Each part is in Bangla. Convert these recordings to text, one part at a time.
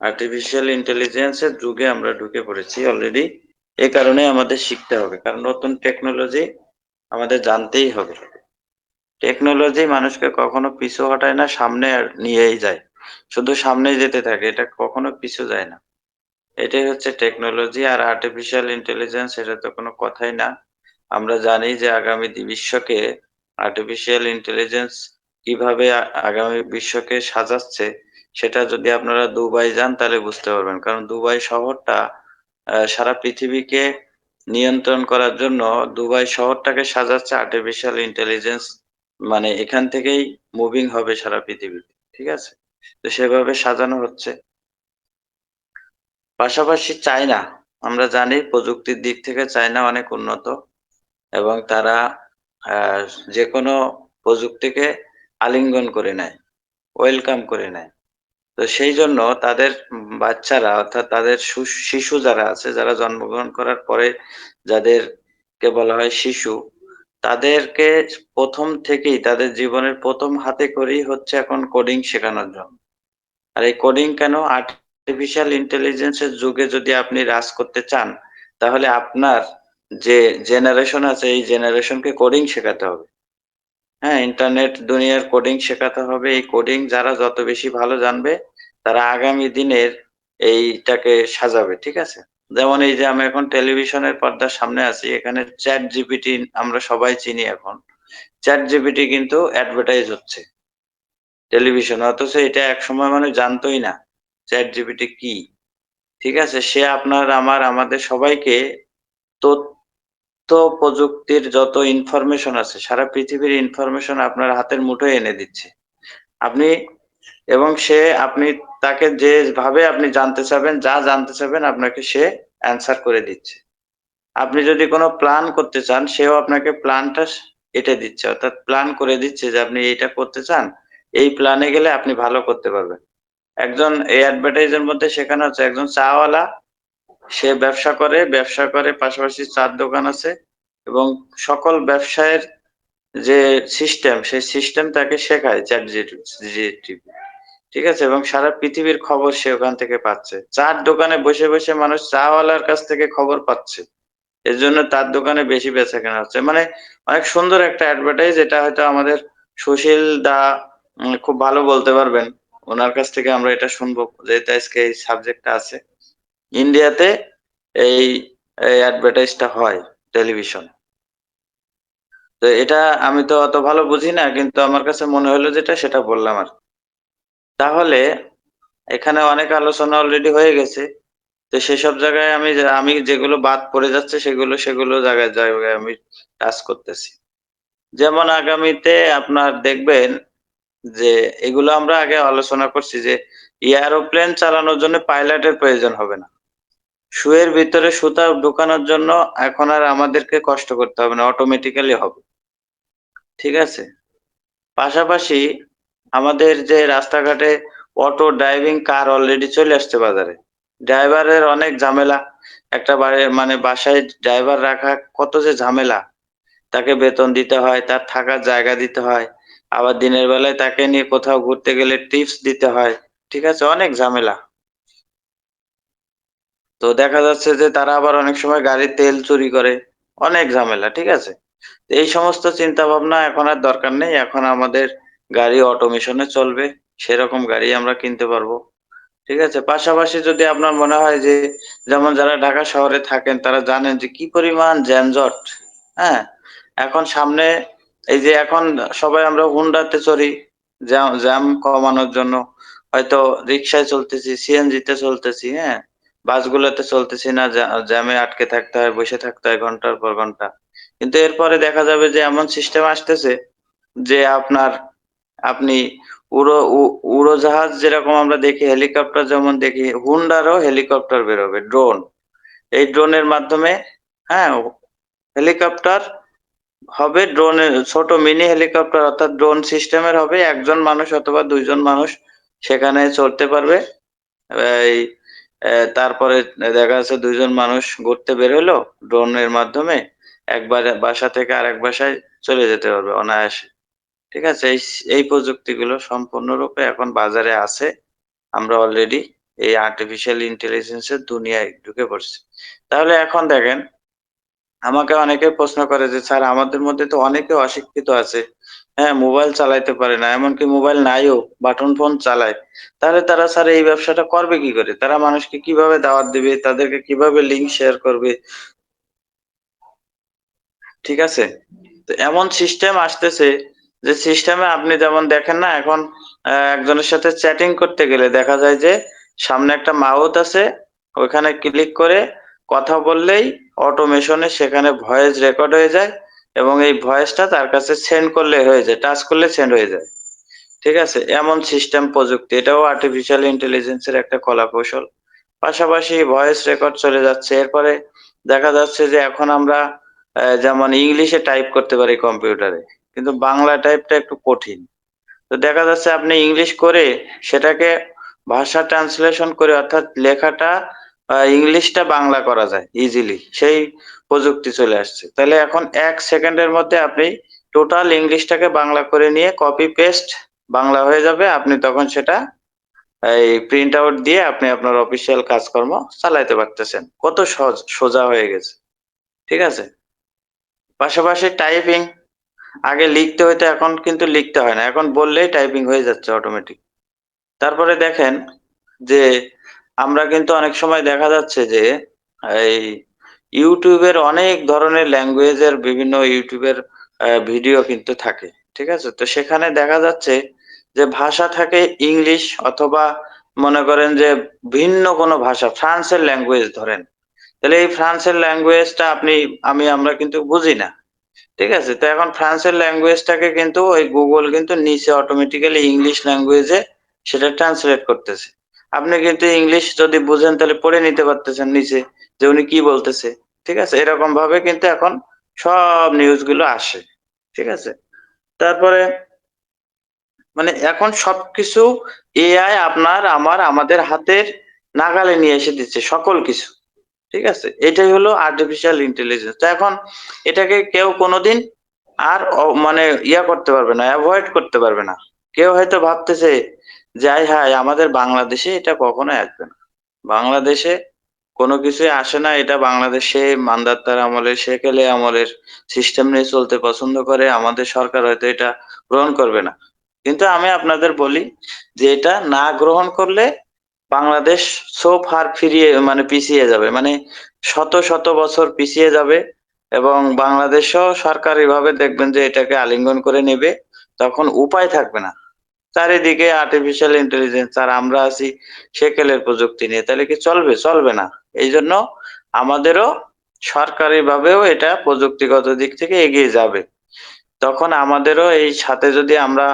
আর্টিফিশিয়াল ইন্টেলিজেন্সের যুগে আমরা ঢুকে পড়েছি অলরেডি এ কারণে আমাদের শিখতে হবে, কারণ নতুন টেকনোলজি আমাদের জানতেই হবে। টেকনোলজি মানুষকে কখনো পিছু হটায় না, সামনে নিয়েই যায়। শুধু সামনে যেতে থাকে, এটা কখনো পিছু যায় না। এটাই হচ্ছে টেকনোলজি আর আর্টিফিশিয়াল ইন্টেলিজেন্স এটা তো কোনো কথাই না। আমরা জানি যে আগামী বিশ্বকে আর্টিফিশিয়াল ইন্টেলিজেন্স কীভাবে আগামী বিশ্বকে সাজাচ্ছে সেটা যদি আপনারা দুবাই যান, তাহলে বুঝতে পারবেন। কারণ দুবাই শহরটা সারা পৃথিবীকে নিয়ন্ত্রণ করার জন্য দুবাই শহরটাকে সাজাচ্ছে আর্টিফিশিয়াল ইন্টেলিজেন্স মানে এখান থেকেই মুভিং হবে সারা পৃথিবীতে ঠিক আছে? তো সেভাবে সাজানো হচ্ছে। পাশাপাশি চায়না, আমরা জানি প্রযুক্তির দিক থেকে চায়না অনেক উন্নত এবং তারা যে কোনো প্রযুক্তিকে আলিঙ্গন করে নেয় ওয়েলকাম করে নেয়। তো সেই জন্য তাদের বাচ্চারা অর্থাৎ তাদের শিশু যারা আছে, যারা জন্মগ্রহণ করার পরে যাদেরকে বলা হয় শিশু, তাদেরকে প্রথম থেকেই তাদের জীবনের প্রথম হাতে করেই হচ্ছে এখন কোডিং শেখানোর জন্য। আর এই কোডিং কেন? আর্টিফিশিয়াল ইন্টেলিজেন্সের যুগে যদি আপনি রাজ করতে চান, তাহলে আপনার যে জেনারেশন আছে, এই জেনারেশনকে কোডিং শেখাতে হবে। হ্যাঁ ইন্টারনেট দুনিয়ার কোডিং শেখাতে হবে। এই কোডিং যারা যত বেশি ভালো জানবে তারা আগামী দিনের এইটাকে সাজাবে, ঠিক আছে? যেমন এই যে আমি এখন টেলিভিশনের পর্দার সামনে আছি, এখানে চ্যাট জিপিটি আমরা সবাই চিনি এখন। চ্যাট জিপিটি কিন্তু অ্যাডভার্টাইজ হচ্ছে টেলিভিশন, অথচ এটা এক সময় মানে জানতোই না চ্যাট জিপিটি কি। ঠিক আছে? সে আপনার, আমার, আমাদের সবাইকে তথ্য প্রযুক্তির যত ইনফরমেশন আছে, সারা পৃথিবীর ইনফরমেশন আপনার হাতের মুঠোয় এনে দিচ্ছে। আপনি, এবং সে, আপনি তাকে যেভাবে আপনি জানতে চাবেন, যা জানতে চাবেন আপনাকে সে অ্যান্সার করে দিচ্ছে। আপনি যদি কোনো প্ল্যান করতে চান, সেও আপনাকে প্ল্যানটা এটা দিচ্ছে, অর্থাৎ প্ল্যান করে দিচ্ছে যে আপনি এইটা করতে চান, এই প্ল্যানে গেলে আপনি ভালো করতে পারবেন। একজন এই অ্যাডভার্টাইজের মধ্যে শেখানো হচ্ছে একজন চাওয়ালা, সে ব্যবসা করে ব্যবসা করে পাশাপাশি চার দোকান আছে এবং সকল ব্যবসায়ের যে সিস্টেম সেই সিস্টেম তাকে শেখায় চ্যাট জিটিভি ঠিক আছে? এবং সারা পৃথিবীর খবর সে ওখান থেকে পাচ্ছে। চার দোকানে বসে বসে মানুষ চাওয়ালার কাছ থেকে খবর পাচ্ছে। এর জন্য তার দোকানে বেশি বেচা কেনা হচ্ছে। মানে অনেক সুন্দর একটা অ্যাডভার্টাইজ এটা হয়তো আমাদের সুশীল দা খুব ভালো বলতে পারবেন। ওনার কাছ থেকে আমরা এটা শুনব, যেহেতু আজকে এই সাবজেক্টটা আছে। ইন্ডিয়াতে এই অ্যাডভার্টাইজটা হয় টেলিভিশন তো এটা আমি তো অত ভালো বুঝি না, কিন্তু আমার কাছে মনে হলো যেটা, সেটা বললাম আর তাহলে এখানে অনেক আলোচনা অলরেডি হয়ে গেছে। তো সেসব জায়গায় আমি আমি যেগুলো বাদ পড়ে যাচ্ছে সেগুলো সেগুলো জায়গায় জায়গায় আমি কাজ করতেছি। যেমন আগামীতে আপনার দেখবেন যে, এগুলো আমরা আগে আলোচনা করছি যে এয়ারোপ্লেন চালানোর জন্য পাইলটের প্রয়োজন হবে না। শুয়ের ভিতরে সুতা ঢুকানোর জন্য এখন আর আমাদেরকে কষ্ট করতে হবে না অটোমেটিক্যালি হবে। ঠিক আছে? পাশাপাশি আমাদের যে রাস্তাঘাটে অটো ড্রাইভিং কার অলরেডি চলে আসছে বাজারে। ড্রাইভারের অনেক ঝামেলা। একটা বাড়ি মানে বাসায় ড্রাইভার রাখা কত যে ঝামেলা। তাকে বেতন দিতে হয়, তার থাকার জায়গা দিতে হয়। আবার দিনের বেলায় তাকে নিয়ে কোথাও ঘুরতে গেলে টিপস দিতে হয়। ঠিক আছে, অনেক ঝামেলা। তো দেখা যাচ্ছে যে তারা আবার অনেক সময় গাড়ির তেল চুরি করে। অনেক ঝামেলা, ঠিক আছে? এই সমস্ত চিন্তা ভাবনা এখন আর দরকার নেই। এখন আমাদের গাড়ি অটোমেশনে চলবে, সেরকম গাড়ি আমরা কিনতে পারব। ঠিক আছে? পাশাপাশি যদি আপনার মনে হয় যে, যেমন যারা ঢাকা শহরে থাকেন, তারা জানেন যে কি পরিমাণ যানজট হ্যাঁ? এখন সামনে, এই যে এখন সবাই আমরা হুন্ডাতে চড়ি, জ্যাম কমানোর জন্য। হয়তো রিক্সায় চলতেছি সিএনজিতে চলতেছি হ্যাঁ? বাসগুলোতে চলতেছি না জ্যামে আটকে থাকতে হয়, বসে থাকতে হয় ঘণ্টার পর ঘণ্টা। কিন্তু এরপরে দেখা যাবে যে এমন সিস্টেম আসতেছে যে আপনার আপনি উড়ো উড়োজাহাজ যেরকম আমরা দেখি, হেলিকপ্টার যেমন দেখি, হুন্ডারও হেলিকপ্টার বেরোবে, ড্রোন। এই ড্রোনের মাধ্যমে হ্যাঁ হেলিকপ্টার হবে, ড্রোনের ছোট মিনি হেলিকপ্টার অর্থাৎ ড্রোন সিস্টেমের হবে, একজন মানুষ অথবা দুইজন মানুষ সেখানে চলতে পারবে। এই তারপরে দেখা যাচ্ছে দুইজন মানুষ ঘুরতে বের হলো ড্রোনের মাধ্যমে, একবার বাসা থেকে আরেক বাসায় চলে যেতে পারবে অনায়াসে। ঠিক আছে? এই এই প্রযুক্তিগুলো সম্পূর্ণরূপে এখন বাজারে আছে। আমরা অলরেডি এই আর্টিফিশিয়াল ইন্টেলিজেন্সের দুনিয়ায় ঢুকে পড়ছে। তাহলে এখন দেখেন, আমাকে অনেকে প্রশ্ন করে যে, স্যার, আমাদের মধ্যে তো অনেকে অশিক্ষিত আছে। হ্যাঁ মোবাইল চালাইতে পারে না, এমনকি মোবাইল নাইও, বাটন ফোন চালায়। তাহলে তারা, স্যার, এই ব্যবসাটা করবে কি করে? তারা মানুষকে কীভাবে দাওয়াত দিবে? তাদেরকে কীভাবে লিঙ্ক শেয়ার করবে? ঠিক আছে? তো এমন সিস্টেম আসতেছে যে সিস্টেমে আপনি যেমন দেখেন না, এখন একজনের সাথে চ্যাটিং করতে গেলে দেখা যায় যে সামনে একটা মাউথ আছে ওখানে ক্লিক করে কথা বললেই অটোমেশনে সেখানে ভয়েস রেকর্ড হয়ে যায় এবং এই ভয়েসটা তার কাছে সেন্ড করলে হয়ে যায় টাচ করলে সেন্ড হয়ে যায়। ঠিক আছে? এমন সিস্টেম প্রযুক্তি, এটাও আর্টিফিশিয়াল ইন্টেলিজেন্সের একটা কলা কৌশল পাশাপাশি ভয়েস রেকর্ড চলে যাচ্ছে, এরপরে দেখা যাচ্ছে যে এখন আমরা যেমন ইংলিশে টাইপ করতে পারি কম্পিউটারে কিন্তু বাংলা টাইপটা একটু কঠিন। তো দেখা যাচ্ছে আপনি ইংলিশ করে সেটাকে ভাষা ট্রান্সলেশন করে অর্থাৎ লেখাটা ইংলিশটা বাংলা করা যায় ইজিলি সেই প্রযুক্তি চলে আসছে। তাহলে এখন এক সেকেন্ডের মধ্যে আপনি টোটাল ইংলিশটাকে বাংলা করে নিয়ে কপি পেস্ট বাংলা হয়ে যাবে। আপনি তখন সেটা, এই প্রিন্ট আউট দিয়ে আপনি আপনার অফিসিয়াল কাজকর্ম চালাইতে পারতেছেন। কত সহজ, সোজা হয়ে গেছে। ঠিক আছে? পাশাপাশি টাইপিং আগে লিখতে হইতো, এখন কিন্তু লিখতে হয় না। এখন বললেই টাইপিং হয়ে যাচ্ছে অটোমেটিক তারপরে দেখেন যে আমরা কিন্তু অনেক সময় দেখা যাচ্ছে যে এই ইউটিউবের অনেক ধরনের ল্যাঙ্গুয়েজের বিভিন্ন ইউটিউবের ভিডিও কিন্তু থাকে, ঠিক আছে? তো সেখানে দেখা যাচ্ছে যে ভাষা থাকে ইংলিশ অথবা মনে করেন যে ভিন্ন কোনো ভাষা, ফ্রান্সের ল্যাঙ্গুয়েজ ধরেন। তাহলে এই ফ্রান্সের ল্যাঙ্গুয়েজটা আপনি, আমি, আমরা কিন্তু বুঝি না। ঠিক আছে? তো এখন ফ্রান্সের ল্যাঙ্গুয়েজটাকে কিন্তু ওই গুগল কিন্তু নিচে অটোমেটিক্যালি ইংলিশ ল্যাঙ্গুয়েজে সেটা ট্রান্সলেট করতেছে। আপনি কিন্তু ইংলিশ যদি বুঝেন তাহলে পড়ে নিতে পারতেছেন নিচে যে উনি কি বলতেছে। ঠিক আছে? এরকম ভাবে কিন্তু এখন সব নিউজগুলো আসে। ঠিক আছে? তারপরে মানে এখন সবকিছু এআই আপনার, আমার, আমাদের হাতের নাগালে নিয়ে এসে দিচ্ছে সকল কিছু। ঠিক আছে? এটাই হলো আর্টিফিশিয়াল ইন্টেলিজেন্স তো এখন এটাকে কেউ কোনোদিন আর মানে ইয়া করতে পারবে না অ্যাভয়েড করতে পারবে না। কেউ হয়তো ভাবতেছে যাই হায়, আমাদের বাংলাদেশে এটা কখনো আসবে না। বাংলাদেশে কোনো কিছুই আসে না, এটা বাংলাদেশে মান্দাত্তার আমলের শেখেলে আমলের সিস্টেম নিয়ে চলতে পছন্দ করে, আমাদের সরকার হয়তো এটা গ্রহণ করবে না। কিন্তু আমি আপনাদের বলি যে, এটা না গ্রহণ করলে বাংলাদেশ সো ফার ফিরিয়ে মানে পিছিয়ে যাবে। মানে শত শত বছর পিছিয়ে যাবে এবং বাংলাদেশও সরকারিভাবে দেখবেন যে এটাকে আলিঙ্গন করে নেবে, তখন উপায় থাকবে না। চারিদিকে আর্টিফিশিয়াল ইন্টেলিজেন্স আর আমরা আছি সেকেলের প্রযুক্তি নিয়ে। তাহলে কি চলবে? চলবে না। এই জন্য আমাদেরও সরকারিভাবেও এটা প্রযুক্তিগত দিক থেকে এগিয়ে যাবে। তখন আমাদেরও এই সাথে যদি আমরা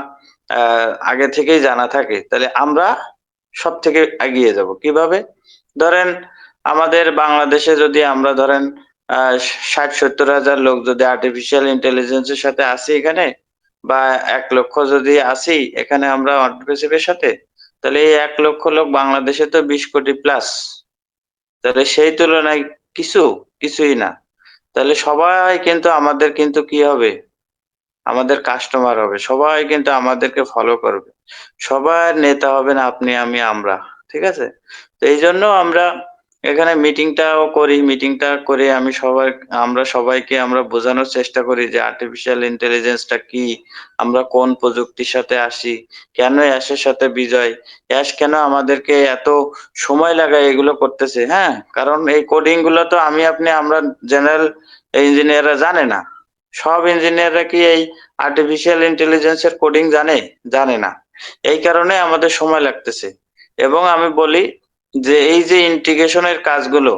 আগে থেকেই জানা থাকে, তাহলে আমরা সব থেকে এগিয়ে যাব। কীভাবে? ধরেন আমাদের বাংলাদেশে যদি আমরা ধরেন ষাট, সত্তর হাজার লোক যদি আর্টিফিশিয়াল ইন্টেলিজেন্সের সাথে আসি এখানে, বা এক লক্ষ যদি আসি এখানে আমরা সাথে, তাহলে এই এক লক্ষ লোক বাংলাদেশে তো বিশ কোটি প্লাস তাহলে সেই তুলনায় কিছু, কিছুই না। তাহলে সবাই কিন্তু আমাদের কিন্তু কি হবে? আমাদের কাস্টমার হবে। সবাই কিন্তু আমাদেরকে ফলো করবে। সবার নেতা হবেন আপনি, আমি, আমরা। ঠিক আছে? তো এই জন্য আমরা এখানে মিটিংটাও করি। মিটিংটা করে আমি সবাই আমরা সবাইকে আমরা বোঝানোর চেষ্টা করি যে আর্টিফিশিয়াল ইন্টেলিজেন্সটা কি? আমরা কোন প্রযুক্তির সাথে আসি? কেন অ্যাশের সাথে বিজয়? অ্যাশ কেন আমাদেরকে এত সময় লাগায় এগুলো করতেছে? হ্যাঁ? কারণ এই কোডিংগুলো তো আমি, আপনি, আমরা জেনারেল ইঞ্জিনিয়াররা জানে না। সব ইঞ্জিনিয়াররা কি এই আর্টিফিশিয়াল ইন্টেলিজেন্সের কোডিং জানে? জানে না। এই কারণে আমাদের সময় লাগতেছে। এবং আমি বলি যে এই যে ইন্টিগ্রেশনের কাজগুলো,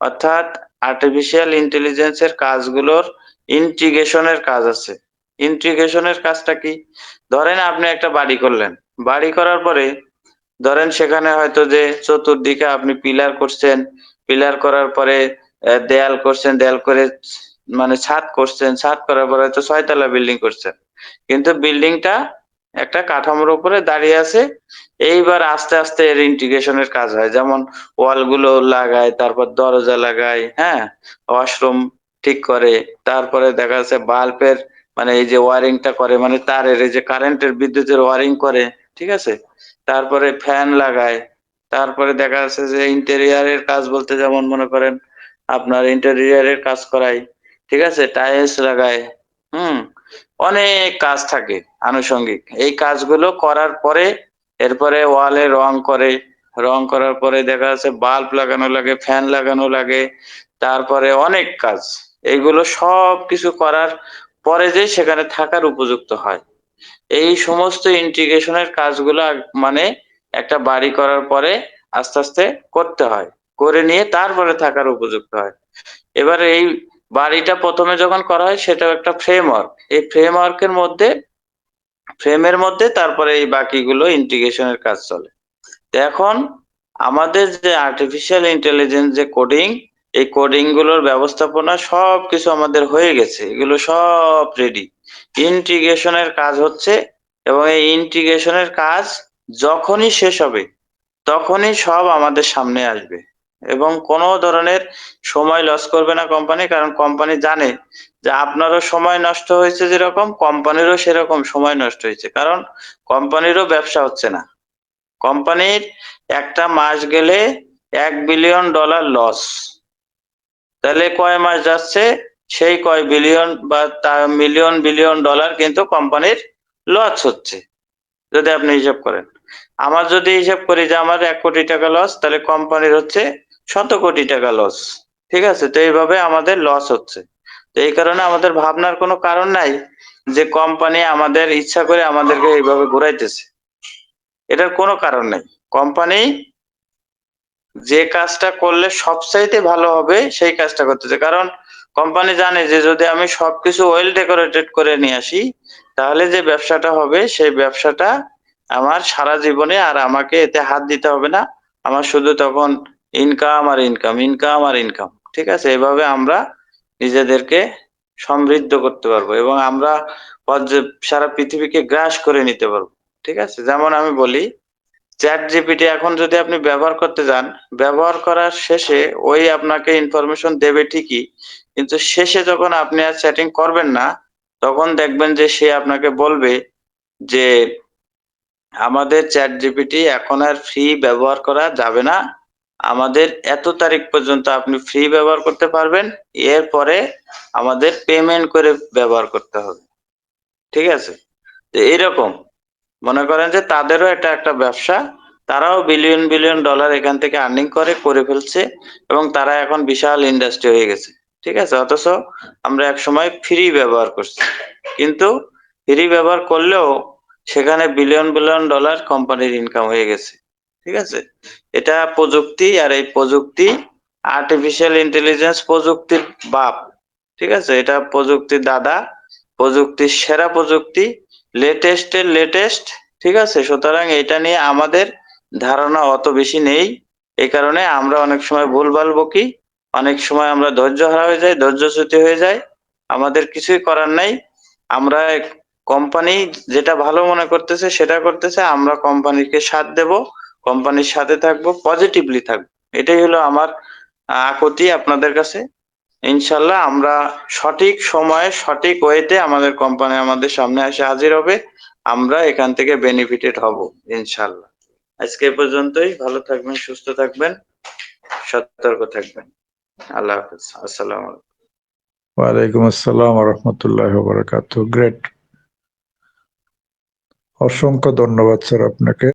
অর্থাৎ আর্টিফিশিয়াল ইন্টেলিজেন্সের কাজগুলোর ইন্টিগ্রেশনের কাজ আছে। ইন্টিগ্রেশনের কাজটা কি? ধরেন আপনি একটা বাড়ি করলেন। বাড়ি করার পরে ধরেন সেখানে হয়তো যে চতুর্দিকে আপনি পিলার করছেন। পিলার করার পরে দেয়াল করছেন। দেয়াল করে মানে ছাদ করছেন, ছাদ করার পরে হয়তো ছয়তলা বিল্ডিং করছেন। কিন্তু বিল্ডিংটা একটা কাঠামোর উপরে দাঁড়িয়ে আছে। এইবার আস্তে আস্তে এর ইন্টিগ্রেশনের কাজ হয়। যেমন ওয়ালগুলো লাগায়, তারপর দরজা লাগায় হ্যাঁ? ওয়াশরুম ঠিক করে, তারপরে দেখা যাচ্ছে বাল্বের মানে এই যে ওয়ারিংটা করে মানে তারের এই যে কারেন্টের বিদ্যুতের ওয়ারিং করে, ঠিক আছে? তারপরে ফ্যান লাগায়, তারপরে দেখা যাচ্ছে যে ইন্টেরিয়ারের কাজ বলতে যেমন মনে করেন, আপনার ইন্টেরিয়ারের কাজ করাই ঠিক আছে? টাইলস লাগায়, হুম? অনেক কাজ থাকে আনুষঙ্গিক। এই কাজগুলো করার পরে, এরপরে ওয়ালে রং করে, রং করার পরে দেখা যাচ্ছে বাল্ব লাগানো লাগে, ফ্যান লাগানো লাগে, তারপরে অনেক কাজ। এইগুলো সব কিছু করার পরে যে সেখানে থাকার উপযুক্ত হয়। এই সমস্ত ইন্টিগ্রেশনের কাজগুলো মানে একটা বাড়ি করার পরে আস্তে আস্তে করতে হয়। করে নিয়ে তারপরে থাকার উপযুক্ত হয়। এবারে এই বাড়িটা প্রথমে যখন করা হয়, সেটাও একটা ফ্রেমওয়ার্ক এই ফ্রেমওয়ার্কের মধ্যে ফ্রেমের মধ্যে তারপরে এই বাকিগুলো ইন্টিগ্রেশনের কাজ চলে। এখন আমাদের যে আর্টিফিশিয়াল ইন্টেলিজেন্স যে কোডিং এই কোডিংগুলোর ব্যবস্থাপনা সব কিছু আমাদের হয়ে গেছে। এগুলো সব রেডি ইন্টিগ্রেশনের কাজ হচ্ছে এবং এই ইন্টিগ্রেশনের কাজ যখনই শেষ হবে, তখনই সব আমাদের সামনে আসবে। এবং কোনো ধরনের সময় লস করবে না কোম্পানি কারণ কোম্পানি জানে যে আপনারও সময় নষ্ট হয়েছে যেরকম কোম্পানিরও সেরকম সময় নষ্ট হয়েছে। কারণ কোম্পানিরও ব্যবসা হচ্ছে না। কোম্পানির একটা মাস গেলে এক বিলিয়ন ডলার লস তাহলে কয় মাস যাচ্ছে? সেই কয় বিলিয়ন বা মিলিয়ন বিলিয়ন ডলার কিন্তু কোম্পানির লস হচ্ছে, যদি আপনি হিসাব করেন। আমার যদি হিসাব করি যে আমার এক কোটি টাকা লস তাহলে কোম্পানির হচ্ছে শত কোটি টাকা লস ঠিক আছে? তো এইভাবে আমাদের লস হচ্ছে। তো এই কারণে আমাদের ভাবনার কোনো কারণ নাই যে কোম্পানি আমাদের ইচ্ছা করে আমাদেরকে এইভাবে ঘুরাইতেছে। এটার কোনো কারণ নেই। কোম্পানি যে কাজটা করলে সবচাইতে ভালো হবে সেই কাজটা করতেছে। কারণ কোম্পানি জানে যে যদি আমি সবকিছু ওয়েল ডেকোরেটেড করে নিয়ে আসি, তাহলে যে ব্যবসাটা হবে, সেই ব্যবসাটা আমার সারা জীবনে আর আমাকে এতে হাত দিতে হবে না। আমার শুধু তখন ইনকাম আর ইনকাম ইনকাম আর ইনকাম ঠিক আছে? এভাবে আমরা নিজেদেরকে সমৃদ্ধ করতে পারব এবং আমরা সারা পৃথিবীকে গ্রাস করে নিতে পারব, ঠিক আছে? যেমন আমি বলি চ্যাট জিপিটি এখন যদি আপনি ব্যবহার করতে যান, ব্যবহার করার শেষে ওই আপনাকে ইনফরমেশন দেবে ঠিকই, কিন্তু শেষে যখন আপনি আর চ্যাটিং করবেন না, তখন দেখবেন যে সে আপনাকে বলবে যে, আমাদের চ্যাট জিপিটি এখন আর ফ্রি ব্যবহার করা যাবে না। আমাদের এত তারিখ পর্যন্ত আপনি ফ্রি ব্যবহার করতে পারবেন, এরপরে আমাদের পেমেন্ট করে ব্যবহার করতে হবে। ঠিক আছে? তো এইরকম মনে করেন যে তাদেরও এটা একটা ব্যবসা, তারাও বিলিয়ন বিলিয়ন ডলার এখান থেকে আর্নিং করে করে ফেলছে, এবং তারা এখন বিশাল ইন্ডাস্ট্রি হয়ে গেছে। ঠিক আছে? অথচ আমরা এক সময় ফ্রি ব্যবহার করছি। কিন্তু ফ্রি ব্যবহার করলেও সেখানে বিলিয়ন বিলিয়ন ডলার কোম্পানির ইনকাম হয়ে গেছে। ঠিক আছে? এটা প্রযুক্তি আর এই প্রযুক্তি আর্টিফিশিয়াল ইন্টেলিজেন্স প্রযুক্তির বাপ, ঠিক আছে? এটা প্রযুক্তির দাদা, প্রযুক্তির সেরা প্রযুক্তি লেটেস্টের লেটেস্ট ঠিক আছে? সুতরাং এটা নিয়ে আমাদের ধারণা অত বেশি নেই। এই কারণে আমরা অনেক সময় ভুলভাল বকি অনেক সময় আমরা ধৈর্য হারা হয়ে যাই ধৈর্যচ্যুতি হয়ে যাই। আমাদের কিছুই করার নাই। আমরা কোম্পানি যেটা ভালো মনে করতেছে, সেটা করতেছে। আমরা কোম্পানিকে সাথ দেব। কোম্পানির সাথে থাকব পজিটিভলি থাকব। এটাই হলো আমার আকুতি আপনাদের কাছে। ইনশাল্লাহ আমরা সঠিক সময়ে, সঠিক ওয়েতে আমাদের কোম্পানি আমাদের সামনে এসে হাজির হবে। আমরা এখান থেকে বেনিফিটেড হব, ইনশাল্লাহ। আজকে পর্যন্তই। ভালো থাকবেন, সুস্থ থাকবেন, সতর্ক থাকবেন। আল্লাহ হাফেজ। আসসালামু ওয়ালাইকুম আসসালাম রহমতুল্লাহ বারাকাতু গ্রেট অসংখ্য ধন্যবাদ, স্যার, আপনাকে।